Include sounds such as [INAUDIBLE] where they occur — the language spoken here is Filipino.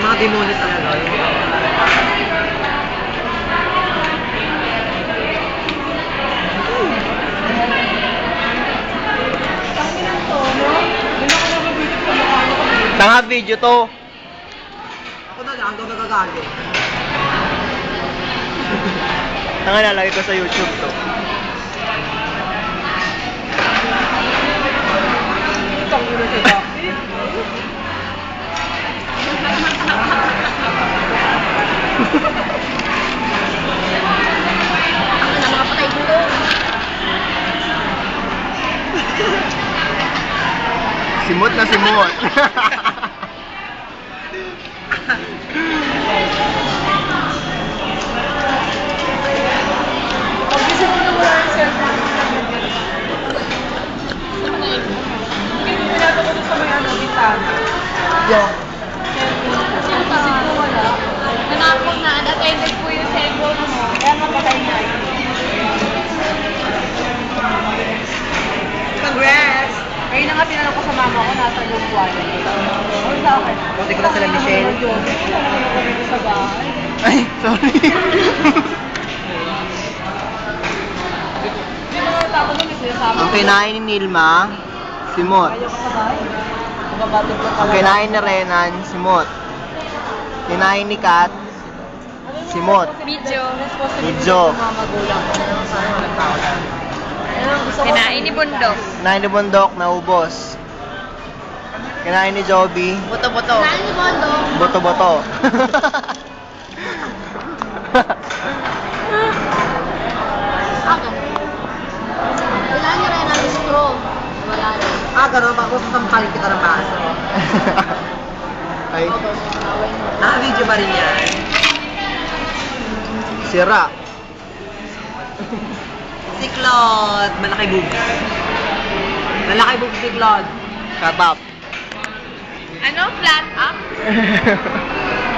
Mga demonyo talaga. Tanga video to. Ako na lang, daw nagagalit. Tanga lalagay ko sa YouTube to. Simot na simot. Pag tinanong ko sa mama ko, nasa yung wallet. Ano sa akin? Buti ko na sila, Michelle. Ako. [LAUGHS] Ay, sorry. [LAUGHS] Ang kinain ni Nilma. Mababatid ko Ang kinain ni Renan, simot. Kinain ni Kat. Video. Mga magulang ko. Kinain ni Bundok. Kinain ni Bundok, naubos. Kinain ni Joby, Buto-buto. Kinain ni Bundok. boto-boto. [LAUGHS] Akin. Wala niya rin ang straw. Wala rin. Ah, gano'n. Baka sasampalin kita ng baso. [LAUGHS] Ay, Naka-video pa rin yan. sira. Si Claude. Malaki boobs. Malaki boobs si Claude. Shut up. Ano? Flat up? [LAUGHS]